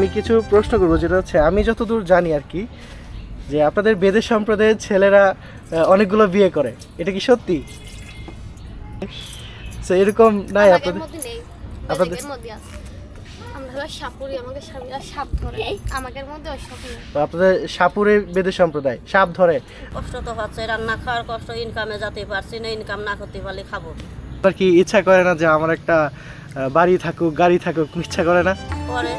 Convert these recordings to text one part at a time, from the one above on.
আমি কিছু প্রশ্ন করব যেটা হচ্ছে আমি যতদূর জানি আর কি যে আপনাদের বেদের সম্প্রদায়ের ছেলেরা অনেকগুলো বিয়ে করে। এটা কি সত্যি? তো এরকম নাই আপনাদের? আপনাদের- আপনাদের সাপুরে বেদের সম্প্রদায় সাপ ধরে? কষ্ট তো হচ্ছে রান্না খাওয়ার কষ্ট ইনকামে যেতে পারছি না ইনকাম না করতে পারলে খাব? আর কি ইচ্ছা করে না যে আমার একটা বাড়ি থাকুক গাড়ি থাকুক ইচ্ছা করে না? পরে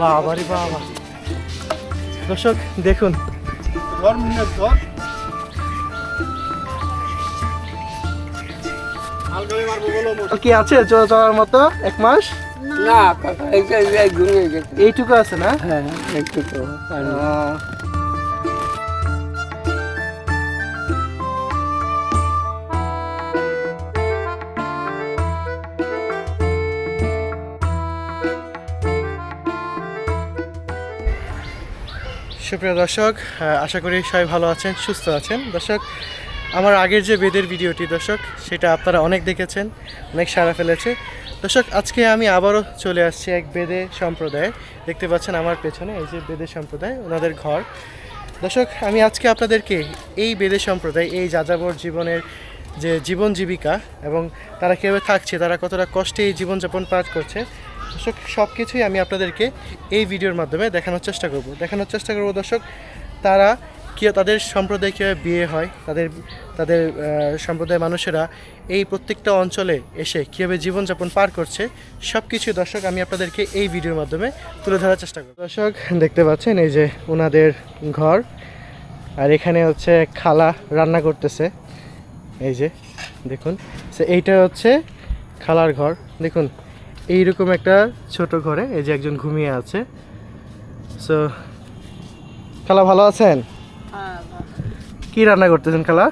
বাবা রে বাবা। দর্শক দেখুন। কি আছে চলার মতো এক মাস? না এইটুকু আছে না? হ্যাঁ একটু সুপ্রিয় দর্শক আশা করি সবাই ভালো আছেন, সুস্থ আছেন। দর্শক, আমার আগের যে বেদের ভিডিওটি, দর্শক, সেটা আপনারা অনেক দেখেছেন, অনেক সারা ফেলেছে। দর্শক, আজকে আমি আবারও চলে আসছি এক বেদে সম্প্রদায়। দেখতে পাচ্ছেন আমার পেছনে এই যে বেদে সম্প্রদায়, ওনাদের ঘর। দর্শক, আমি আজকে আপনাদেরকে এই বেদে সম্প্রদায়, এই যাযাবর জীবনের যে জীবন জীবিকা এবং তারা কীভাবে থাকছে, তারা কতটা কষ্টে এই জীবনযাপন পার করছে দর্শক সব কিছুই আমি আপনাদেরকে এই ভিডিওর মাধ্যমে দেখানোর চেষ্টা করব। দেখানোর চেষ্টা করব দর্শক, তারা কী, তাদের সম্প্রদায় কীভাবে বিয়ে হয়, তাদের তাদের সম্প্রদায়ের মানুষেরা এই প্রত্যেকটা অঞ্চলে এসে কীভাবে জীবনযাপন পার করছে সব কিছু দর্শক আমি আপনাদেরকে এই ভিডিওর মাধ্যমে তুলে ধরার চেষ্টা করব। দর্শক, দেখতে পাচ্ছেন এই যে ওনাদের ঘর, আর এখানে হচ্ছে খালা রান্না করতেছে। এই যে, দেখুন এইটা হচ্ছে খালার ঘর। দেখুন এইরকম একটা ছোট ঘরে এই যে একজন ঘুমিয়ে আছে। সো খালা ভালো আছেন? হ্যাঁ, কি রান্না করতেছেন খালা?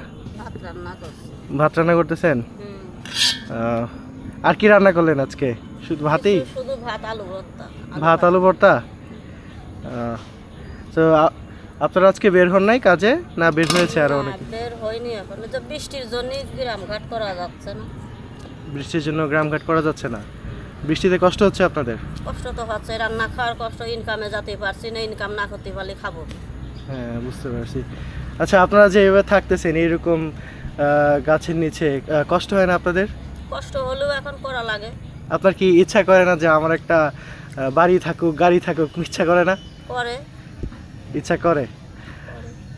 ভাত রান্না করতেছেন? আর কি রান্না করলেন আজকে? শুধু ভাতই? ভাত আলু ভর্তা। ভাত আলু ভর্তা? তো আপনারা আজকে বের হন নাই কাজে? না বের হয়েছে আরও অনেক? বের হয়নি এখন। তো বৃষ্টির জন্য গ্রাম ঘাট করা যাচ্ছে না। বৃষ্টির জন্য গ্রামঘাট করা যাচ্ছে না? বৃষ্টিতে কষ্ট হচ্ছে আপনাদের? কষ্ট তো হচ্ছে রান্না খাওয়ার কষ্ট ইনকামে যেতে পারছি না ইনকাম না করতে পারলে খাব। হ্যাঁ বুঝতে পারছি। আচ্ছা আপনারা যে এভাবে থাকতেছেন এইরকম আহ, গাছের নিচে কষ্ট হয় না আপনাদের? কষ্ট হলেও এখন করা লাগে। আপনার কি ইচ্ছা করে না যে আমার একটা বাড়ি থাকুক গাড়ি থাকুক ইচ্ছা করে না? করে। ইচ্ছা করে?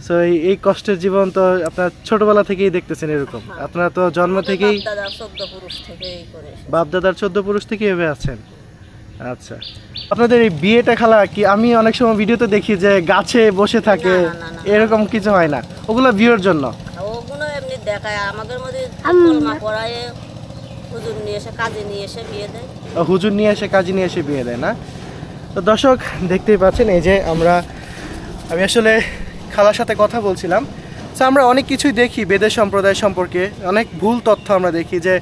সো এই এই কষ্টের জীবন তো আপনার ছোটবেলা থেকেই দেখতেছেন এরকম। আপনারা তো জন্ম থেকেই দাদা চোদ্দ পুরুষ থেকে করে এসেছে। বাপ দাদার চোদ্দ পুরুষ থেকে এভাবে আছেন। আচ্ছা। আপনাদের এই বিয়েটা খেলা কি আমি অনেক সময় ভিডিওতে দেখি যে গাছে বসে থাকে। এরকম কিছু হয় না। ওগুলো বিয়ের জন্য? আর ওগুলো এমনি দেখায়। আমাদের মধ্যে পড়ায় হুজুর নিয়ে এসে কাজে নিয়ে এসে বিয়ে দেয়। হুজুর নিয়ে এসে কাজী নিয়ে এসে বিয়ে দেয় না? তো দর্শক দেখতেই পাচ্ছেন এই যে আমরা আমি আসলে খালার সাথে কথা বলছিলাম। তো আমরা অনেক কিছুই দেখি বেদের সম্প্রদায় সম্পর্কে অনেক ভুল তথ্য আমরা দেখি যে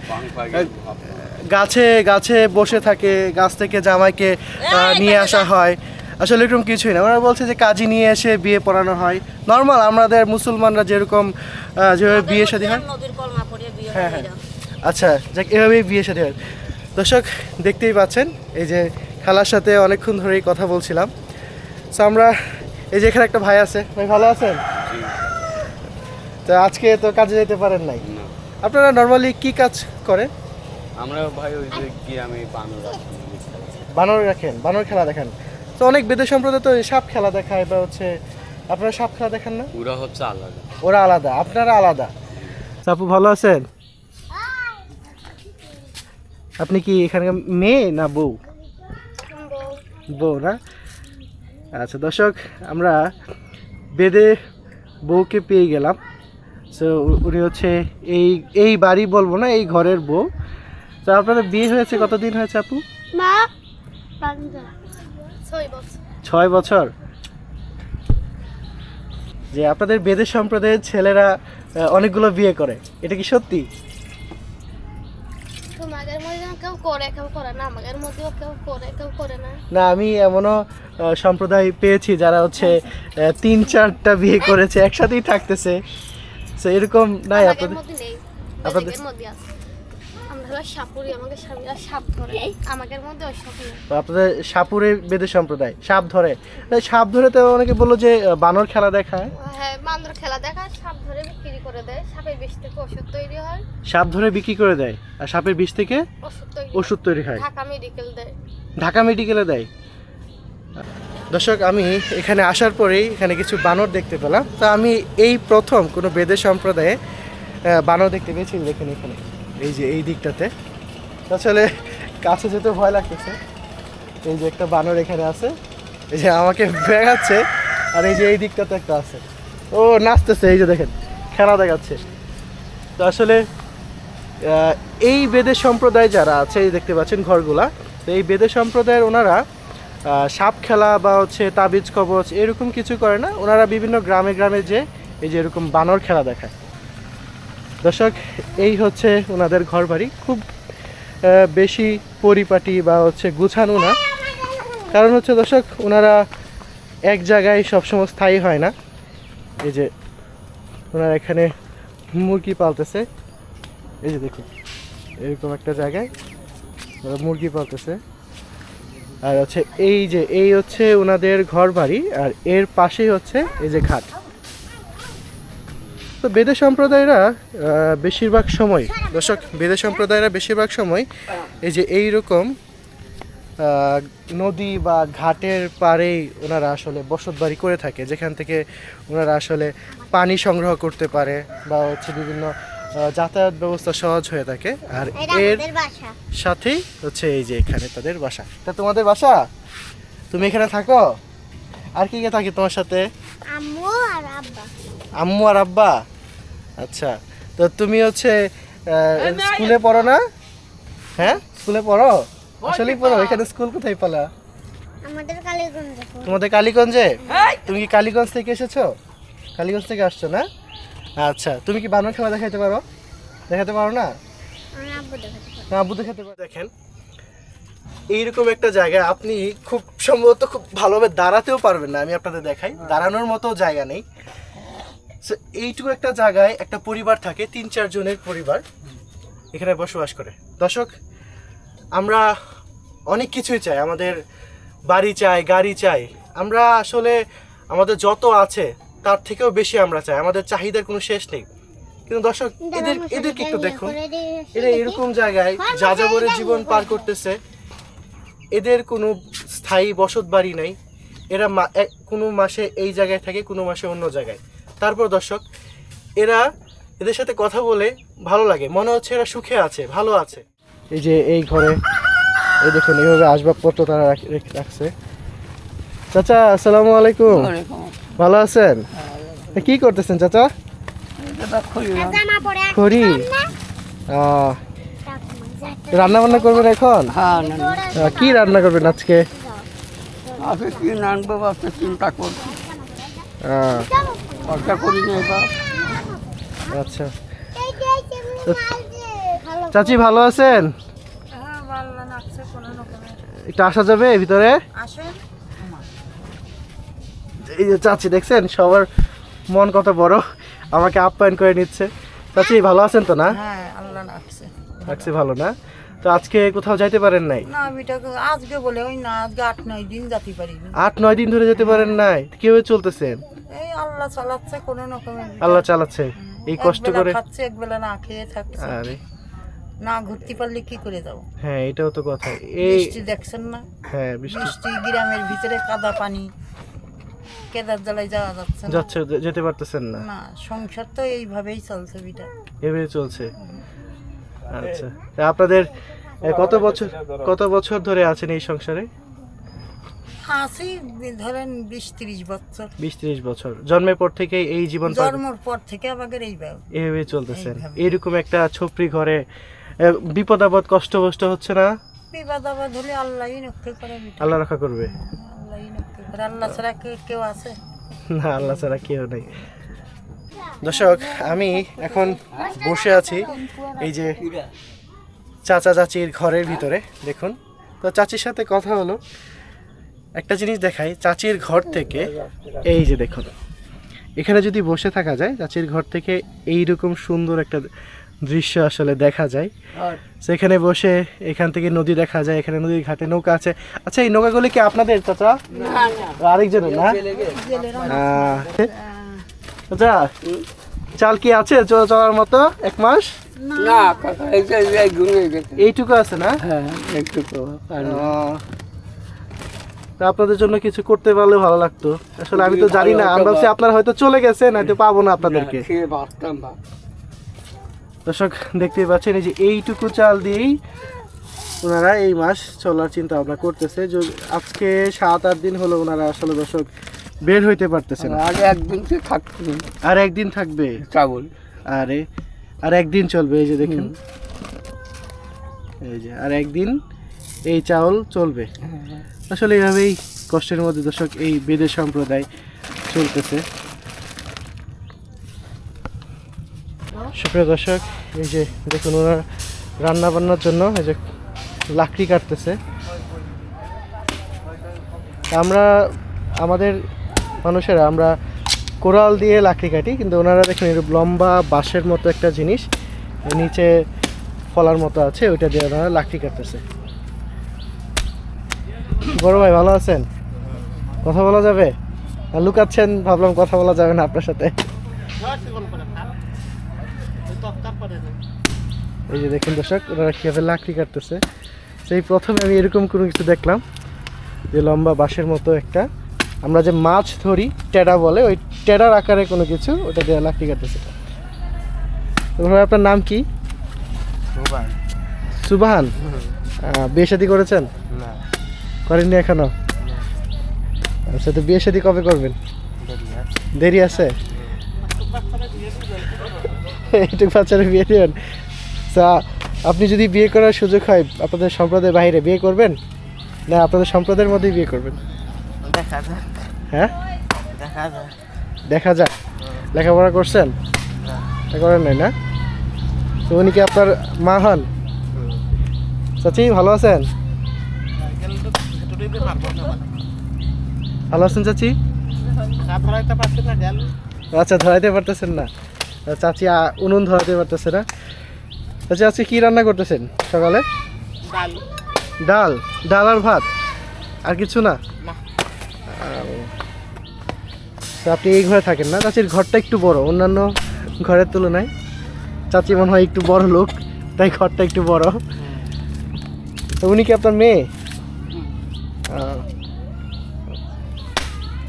গাছে গাছে বসে থাকে গাছ থেকে জামাইকে নিয়ে আসা হয়। আসলে এরকম কিছুই না। ওরা বলছে যে কাজী নিয়ে এসে বিয়ে পড়ানো হয়। নর্মাল আমাদের মুসলমানরা যেরকম যেভাবে বিয়ে শাদী হয়। হ্যাঁ, হ্যাঁ। আচ্ছা যাক এভাবেই বিয়ে সাথে হয়। দর্শক দেখতেই পাচ্ছেন এই যে খালার সাথে অনেকক্ষণ ধরেই কথা বলছিলাম। তো আমরা এই যে এখানে একটা ভাই আছে। ভাই ভালো আছেন? তো আজকে তো কাজে যেতে পারেন নাই। আপনারা নর্মালি কি কাজ করেন? আমরা ভাই ওই যে কি আমি বানর রাখি বানর রাখেন বানর খেলা দেখেন। তো অনেক বেদের সম্প্রদায় তো সাপ খেলা দেখায় বা হচ্ছে আপনারা সাপ খেলা দেখেন না? ওরা হচ্ছে আলাদা। ওরা আলাদা আপনারা আলাদা। আপু ভালো আছেন? আপনি কি এখানকার মেয়ে না বউ? বউ না? আচ্ছা দর্শক আমরা বেদে বউকে পেয়ে গেলাম। সো উনি হচ্ছে এই এই বাড়ি বলব না এই ঘরের বউ। তো আপনাদের বিয়ে হয়েছে কতদিন হয়েছে আপু? ছয় বছর। যে আপনাদের বেদের সম্প্রদায়ের ছেলেরা অনেকগুলো বিয়ে করে এটা কি সত্যি? কেউ করে কেউ করে না আমাদের মধ্যেও কেউ করে কেউ করে না। না আমি এমনও সম্প্রদায় পেয়েছি যারা হচ্ছে তিন চারটা বিয়ে করেছে একসাথেই থাকতেছে। তো এরকম নাই আপনাদের মধ্যে আপনাদের- মধ্যে আছে। আমরা সাপুরি আমাকে সাপ ধরে। আমাদের মধ্যে ওই সব আপনাদের সাপুরে বেদে সম্প্রদায় সাপ ধরে। সাপ ধরে তো অনেকে বলল যে বানর খেলা দেখায়। হ্যাঁ বান্দর খেলা দেখায় সাপ ধরে বিক্রি করে দেয়। সাপের বিষ থেকে ওষুধ তৈরি হয়। সাপ ধরে বিক্রি করে দেয় আর সাপের বিষ থেকে ওষুধ তৈরি হয়। ঢাকা মেডিকেল দেয়। ঢাকা মেডিকেলে দেয়। দর্শক আমি এখানে আসার পরেই এখানে কিছু বানর দেখতে পেলাম। তো আমি এই প্রথম কোনো বেদে সম্প্রদায়ে বানর দেখতে পেয়েছি দেখেন এখানে। এই যে এই দিকটাতে। আসলে কাছে যেতে ভয় লাগতেছে। এই যে একটা বানর এখানে আছে। এই যে আমাকে বেগাচ্ছে আর এই যে এই দিকটাতে একটা আছে। ও নাচতেছে, এই যে দেখেন, খেলা দেখাচ্ছে। তো আসলে এই বেদের সম্প্রদায় যারা আছে, এই দেখতে পাচ্ছেন ঘরগুলা, তো এই বেদের সম্প্রদায়ের ওনারা সাপ খেলা বা হচ্ছে তাবিজ কবচ এরকম কিছু করে না। ওনারা বিভিন্ন গ্রামে গ্রামে যে, এই যে এরকম বানর খেলা দেখায়। দর্শক, এই হচ্ছে ওনাদের ঘর বাড়ি খুব বেশি পরিপাটি বা হচ্ছে গুছানো না। কারণ হচ্ছে দর্শক, ওনারা এক জায়গায় সবসময় স্থায়ী হয় না। এই যে, ওনারা এখানে মুরগি পালতেছে। এই যে দেখুন, এরকম একটা জায়গায় মুরগি পালতেছে। আর হচ্ছে এই যে, এই হচ্ছে ওনাদের ঘর বাড়ি আর এর পাশেই হচ্ছে এই যে ঘাট। তো বেদে সম্প্রদায়রা বেশিরভাগ সময় দর্শক বেদে সম্প্রদায়রা বেশিরভাগ সময় এই যে এই রকম নদী বা ঘাটের পাড়েই ওনারা আসলে বসত বাড়ি করে থাকে যেখান থেকে ওনারা আসলে পানি সংগ্রহ করতে পারে বা হচ্ছে বিভিন্ন যাতায়াত ব্যবস্থা সহজ হয়ে থাকে। আর এর সাথেই হচ্ছে এই যে এখানে তাদের বাসা। তা তোমাদের বাসা? তুমি এখানে থাকো? আর কি কে থাকে তোমার সাথে? আম্মু আর আব্বা। আম্মু আর আব্বা? আচ্ছা তো তুমি হচ্ছে স্কুলে পড়ো না? হ্যাঁ? স্কুলে পড়ো? আসলেই পড়ো এখানে স্কুল কোথায় পালা? আমাদের কালীগঞ্জ তোমাদের কালীগঞ্জে? তুমি কি কালীগঞ্জ থেকে এসেছ? কালীগঞ্জ থেকে আসছো না? আচ্ছা তুমি কি বানর খেলা দেখাইতে পারো? দেখাতে পারো না? আব্বু দেখাতে না আব্বু দেখাতে পারো। দেখেন এইরকম একটা জায়গায় আপনি খুব সম্ভবত খুব ভালোভাবে দাঁড়াতেও পারবেন না আমি আপনাদের দেখাই। দাঁড়ানোর মতো জায়গা নেই। এইটুকু একটা জায়গায় একটা পরিবার থাকে তিন চার জনের পরিবার এখানে বসবাস করে। দর্শক আমরা অনেক কিছুই চাই আমাদের বাড়ি চাই গাড়ি চাই। আমরা আসলে আমাদের যত আছে তার থেকেও বেশি আমরা চাই। আমাদের চাহিদার কোনো শেষ নেই। কিন্তু দর্শক এদের এদেরকে একটু দেখুন। এরা এরকম জায়গায় যাযাবরের জীবন পার করতেছে। এদের কোনো স্থায়ী বসত বাড়ি নাই। এরা কোনো মাসে এই জায়গায় থাকে কোনো মাসে অন্য জায়গায়। তারপর দর্শক এরা এদের সাথে কথা বলে ভালো লাগে। মনে হচ্ছে এরা সুখে আছে ভালো আছে। এই যে এই ঘরে এই দেখুন এইভাবে আসবাবপত্র তারা রাখছে। চাচা আসসালামু আলাইকুম। ভালো আছেন? কি করতেছেন চাচা? জামা পরে করি রান্না। বান্না করবেন এখন? হ্যাঁ কি রান্না করবেন আজকে? আগে কি নানবো বাচ্চা চিন্তা করছি আহ, খরচা করি না এবার। আচ্ছা। চাচি ভালো আছেন? একটু আসা যাবে ভিতরে? এই যে চাচি দেখছেন সবার মন কত বড় আমাকে আপ্যায়ন করে নিচ্ছে। চাচি ভালো আছেন তো না? হ্যাঁ রাখছি। ভালো না? তো আজকে কোথাও যাইতে পারেন নাই? না আজকে বলে ওই না আজকে আট নয় দিন যেতে পারি। আট নয় দিন ধরে যেতে পারেন নাই? কীভাবে চলতেছেন? এই আল্লাহ চালাচ্ছে কোনো রকমে আল্লাহ চালাচ্ছে। এই কষ্ট করে খাচ্ছে একবেলা না খেয়ে থাকছে। আরে। না ঘুরতে পারলে কি করে যাব? হ্যাঁ এটাও তো কথা। এই বৃষ্টি দেখছেন না? হ্যাঁ বৃষ্টি গ্রামের ভিতরে কাদা পানি। কেদার জ্বালায় যাওয়া যাচ্ছে না। যাচ্ছে যেতে পারতেছেন না। না সংসার তো এইভাবেই চলছে বিটা। এভাবে চলছে। আচ্ছা। আপনাদের কত বছর কত বছর ধরে আছেন এই সংসারে? আছি ধরেন বিশ তিরিশ বছর। বিশ ত্রিশ বছর। জন্মের পর থেকে এই জীবন জন্মর পর থেকে আমাদের এইভাবে এভাবে চলতেছেন এরকম একটা ছোপড়ি ঘরে বিপদ আপদ কষ্ট বষ্ট হচ্ছে না? বিবাদ আবাদ হলে আল্লাহই রক্ষা করে আল্লাহ রক্ষা করবে? আল্লাহই রক্ষা করে। আল্লাহ ছাড়া কেউ আছে? না আল্লাহ ছাড়া কেউ নেই। দর্শক আমি এখন বসে আছি এই যে চাচা চাচির ঘরের ভিতরে। দেখুন তো চাচির সাথে কথা হলো। একটা জিনিস দেখাই চাচির ঘর থেকে এই যে দেখুন এখানে যদি বসে থাকা যায় চাচির ঘর থেকে এই রকম সুন্দর একটা দৃশ্য আসলে দেখা যায়। সেখানে বসে এখান থেকে নদী দেখা যায় এখানে নদীর ঘাটে নৌকা আছে। আচ্ছা এই নৌকাগুলি কি আপনাদের চাচা? আরেকজনের না? চাচা চাল কি আছে চলার মতো এক মাস? না এইটুকু আছে না? হ্যাঁ একটু তো আপনাদের জন্য কিছু করতে পারলে ভালো লাগতো। আসলে আমি তো জানি না আমি ভাবছি আপনারা হয়তো চলে গেছেন হয়তো পাবো না আপনাদেরকে। দর্শক দেখতেই পাচ্ছেন এই যে এইটুকু চাল দিয়েই ওনারা এই মাস চলার চিন্তা ভাবনা করতেছে। যদি আজকে সাত আট দিন হলো ওনারা আসলে দর্শক বের হইতে পারতেছে না। আর একদিন সে থাকতে। আর একদিন থাকবে? চাবল আরে আর একদিন চলবে এই যে দেখুন। এই যে আর একদিন এই চাউল চলবে। আসলে এইভাবেই কষ্টের মধ্যে দর্শক এই বেদে সম্প্রদায় চলতেছে। সুপ্রিয় দর্শক, এই যে দেখুন ওনার রান্না বান্নার জন্য এই যে লাকড়ি কাটতেছে। আমরা, আমাদের মানুষেরা আমরা কোরাল দিয়ে লাকড়ি কাটি, কিন্তু ওনারা দেখুন এরকম লম্বা বাঁশের মতো একটা জিনিস নিচে ফলার মতো আছে, ওইটা দিয়ে ওনারা লাকড়ি কাটতেছে। বড় ভাই ভালো আছেন? কথা বলা যাবে? লুকাচ্ছেন ভাবলাম কথা বলা যাবে না আপনার সাথে। এই যে দেখুন দর্শক ওনারা কীভাবে লাকড়ি কাটতেছে। সেই প্রথমে আমি এরকম কোনো কিছু দেখলাম যে লম্বা বাঁশের মতো একটা আমরা যে মাছ ধরি টেডা বলে ওই টেডার আকারে কোনো কিছু ওটা দিয়ে লাকড়ি কাটতেছে। ভাই আপনার নাম কি? সুবাহান আহ, বিয়ে শাদি করেছেন? করেননি এখনও? আচ্ছা তো বিয়ে শাদি কবে করবেন? দেরি আছে? এইটুকু বাচ্চারা বিয়ে দিবেন। তা আপনি যদি বিয়ে করার সুযোগ হয় আপনাদের সম্প্রদায়ের বাইরে বিয়ে করবেন? না আপনাদের সম্প্রদায়ের মধ্যেই বিয়ে করবেন? দেখা যাক। হ্যাঁ? দেখা যাক। দেখা যাক। লেখাপড়া করছেন? করেন নাই না? তো উনি কি আপনার মা হন? চাচি ভালো আছেন? ভালো আছেন চাচি? আচ্ছা ধরাইতে পারতেছেন না। চাচি উনুন ধরাতে পারতেছে না। চাচি আজকে কি রান্না করতেছেন সকালে? ডাল। ডাল আর ভাত। আর কিছু না। আপনি এই ঘরে থাকেন না? চাচির ঘরটা একটু বড় অন্যান্য ঘরের তুলনায়। চাচি মনে হয় একটু বড় লোক তাই ঘরটা একটু বড়। তো উনি কি আপনার মেয়ে।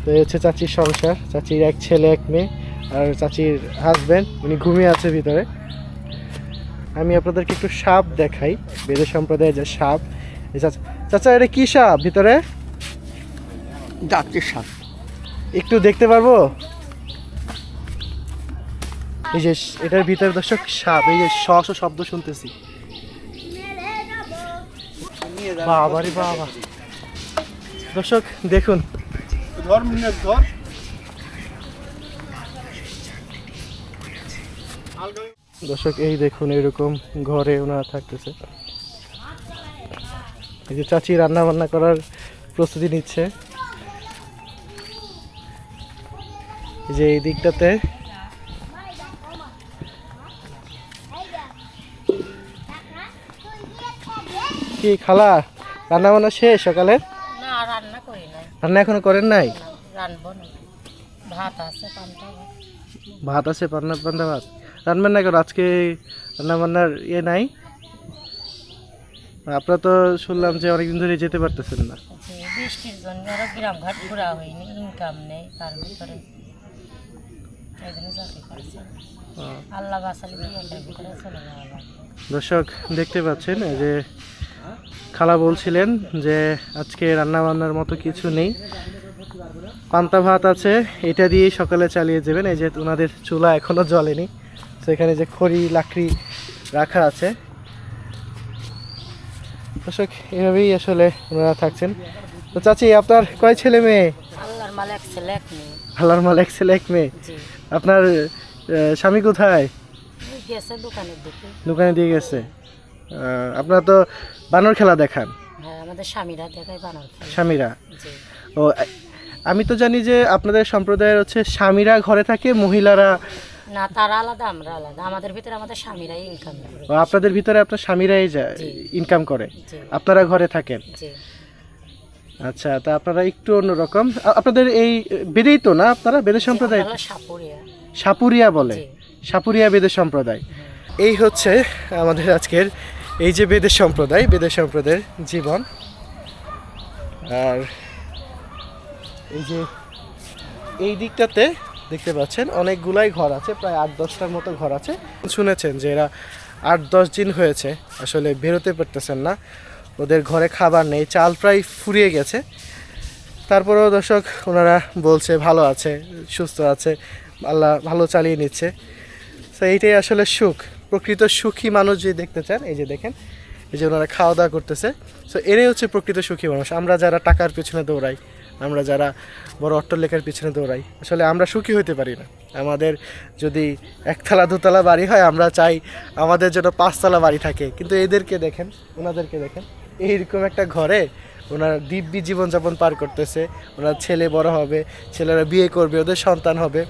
তো এই হচ্ছে চাচির সংসার। চাচির এক ছেলে এক মেয়ে আর চাচির হাজব্যান্ড উনি ঘুমিয়ে আছে ভিতরে। আমি আপনাদেরকে একটু সাপ দেখাই বেদে সম্প্রদায়ের যে সাপ। এই চাচা চাচা এটা কি সাপ ভিতরে? যাত্রীর সাথে একটু দেখতে পারব? এই যে এটার ভিতরে দর্শক সাপ। এই যে শ শব্দ শুনতেছি। বাবা রে বাবা। দর্শক দেখুন। দর্শক এই দেখুন এরকম ঘরে ওনারা থাকতেছে। এই যে চাচি রান্না বান্না করার প্রস্তুতি নিচ্ছে। এই যে এই দিকটাতে কি খালা? রান্না বান্না শেষ সকালে? না রান্না করি না রান্না এখনও করেন নাই? রানবো না। ভাত আছে পান্তা ভাত। ভাত আছে পান্না পান্তা ভাত। রান্নাবেন না কেন? আজকে রান্না বান্নার ইয়ে নাই। আপনারা তো শুনলাম যে অনেকদিন ধরে যেতে পারতেছেন না। যে বৃষ্টির জন্য আরও গ্রাম ঘাট ঘোরা হয়নি ইনকাম নেই তার ভিতরে। এই জন্য চাকরি করছে। আল্লাহ বাসালি বিয়েটার চলে যাওয়া দর্শক দেখতে পাচ্ছেন যে খালা বলছিলেন যে আজকে রান্না বান্নার মতো কিছু নেই। পান্তা ভাত আছে এটা দিয়ে সকালে চালিয়ে যাবেন। এই যে ওনাদের চুলা এখনও জ্বলেনি। সেখানে যে খড়ি লাকড়ি রাখা আছে। দর্শক এভাবেই আসলে ওনারা থাকছেন। তো চাচি আপনার কয় ছেলে মেয়ে? আল্লাহর মাল এক ছেলে এক মেয়ে। আপনার স্বামী কোথায়? দোকানে দিয়ে গেছে। আপনার তো বানর খেলা দেখান? হ্যাঁ আমাদের স্বামীরা দেখায় বানার খেলে। স্বামীরা? জি। ও আমি তো জানি যে আপনাদের সম্প্রদায়ের হচ্ছে স্বামীরা ঘরে থাকে মহিলারা? না তারা আলাদা আমরা আলাদা। আমাদের ভিতরে আমাদের স্বামীরাই ইনকাম করে। ও, আপনাদের ভিতরে আপনার স্বামীরাই যায় ইনকাম করে। আপনারা ঘরে থাকেন? জি। আচ্ছা তা আপনারা একটু অন্যরকম। আপনাদের এই বেদেই তো না আপনারা? বেদে সম্প্রদায়? সাপুরিয়া। বলে। সাপুরিয়া বেদের সম্প্রদায়। এই হচ্ছে আমাদের আজকের এই যে বেদের সম্প্রদায়, বেদের সম্প্রদায়ের জীবন। আর এই যে এই দিকটাতে দেখতে পাচ্ছেন, অনেকগুলাই ঘর আছে, প্রায় আট দশটার মতো ঘর আছে। শুনেছেন যে এরা আট দশ দিন হয়েছে, আসলে বেরোতে পারতেছেন না। ওদের ঘরে খাবার নেই, চাল প্রায় ফুরিয়ে গেছে। তারপরেও দর্শক, ওনারা বলছে, ভালো আছে, সুস্থ আছে, আল্লাহ ভালো চালিয়ে নিচ্ছে। তো এইটাই আসলে সুখ। প্রকৃত সুখী মানুষ যে দেখতে চান, এই যে দেখেন, এই যে ওনারা খাওয়া দাওয়া করতেছে। তো এরাই হচ্ছে প্রকৃত সুখী মানুষ। আমরা যারা টাকার পিছনে দৌড়াই, আমরা যারা বড় অট্টলেখার পিছনে দৌড়াই, আসলে আমরা সুখী হতে পারি না। আমাদের যদি একতলা, দুতলা বাড়ি হয়, আমরা চাই আমাদের জন্য পাঁচতলা বাড়ি থাকে। কিন্তু এদেরকে দেখেন, ওনাদেরকে দেখেন, এইরকম একটা ঘরে ওনার দিব্যি জীবনযাপন পার করতেছে। ওনার ছেলে বড় হবে, ছেলেরা বিয়ে করবে, ওদের সন্তান হবে,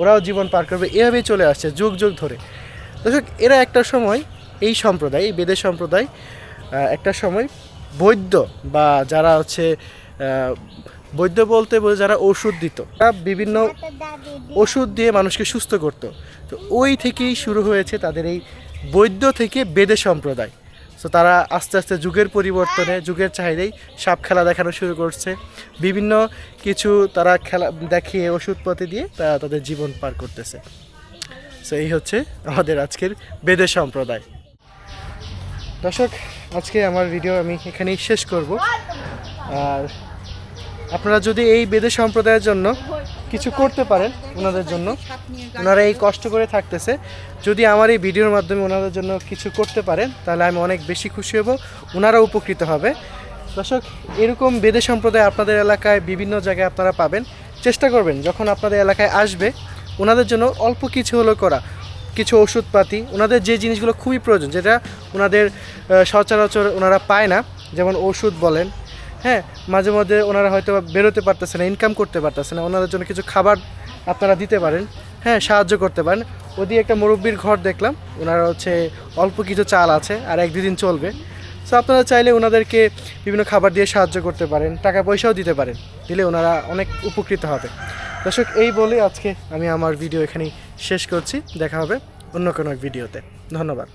ওরাও জীবন পার করবে। এভাবেই চলে আসছে, যুগ যুগ ধরে। দর্শক, এরা একটা সময় এই সম্প্রদায়, এই বেদের সম্প্রদায় একটা সময় বৈদ্য বা যারা হচ্ছে বৈদ্য বলতে বোঝে যারা ওষুধ দিত। তারা বিভিন্ন ওষুধ দিয়ে মানুষকে সুস্থ করতো। তো ওই থেকেই শুরু হয়েছে তাদের এই বৈদ্য থেকে বেদে সম্প্রদায়। তো তারা আস্তে আস্তে যুগের পরিবর্তনে, যুগের চাহিদাই সাপ খেলা দেখানো শুরু করছে। বিভিন্ন কিছু তারা খেলা দেখিয়ে ওষুধপত্র দিয়ে তারা তাদের জীবন পার করতেছে। সো এই হচ্ছে আমাদের আজকের বেদের সম্প্রদায়। দর্শক, আজকে আমার ভিডিও আমি এখানেই শেষ করব। আর আপনারা যদি এই বেদের সম্প্রদায়ের জন্য কিছু করতে পারেন ওনাদের জন্য, ওনারা এই কষ্ট করে থাকতেছে, যদি আমার এই ভিডিওর মাধ্যমে ওনাদের জন্য কিছু করতে পারেন, তাহলে আমি অনেক বেশি খুশি হব, ওনারা উপকৃত হবে। দর্শক, এরকম বেদে সম্প্রদায় আপনাদের এলাকায় বিভিন্ন জায়গায় আপনারা পাবেন। চেষ্টা করবেন, যখন আপনাদের এলাকায় আসবে ওনাদের জন্য অল্প কিছু হলো করা। কিছু ওষুধপাতি, ওনাদের যে জিনিসগুলো খুবই প্রয়োজন, যেটা ওনাদের সচরাচর ওনারা পায় না, যেমন ওষুধ বলেন হ্যাঁ? মাঝে মধ্যে ওনারা হয়তো বেরোতে পারতেছে না ইনকাম করতে পারতেছে না, ওনাদের জন্য কিছু খাবার আপনারা দিতে পারেন হ্যাঁ? সাহায্য করতে পারেন। ওদিকে একটা মুরব্বীর ঘর দেখলাম, ওনারা হচ্ছে অল্প কিছু চাল আছে, আর এক দুদিন চলবে। সো আপনারা চাইলে ওনাদেরকে বিভিন্ন খাবার দিয়ে সাহায্য করতে পারেন, টাকা পয়সাও দিতে পারেন, দিলে ওনারা অনেক উপকৃত হবে। দর্শক, এই বলে আজকে আমি আমার ভিডিও এখানেই শেষ করছি। দেখা হবে অন্য কোনো এক ভিডিওতে। ধন্যবাদ।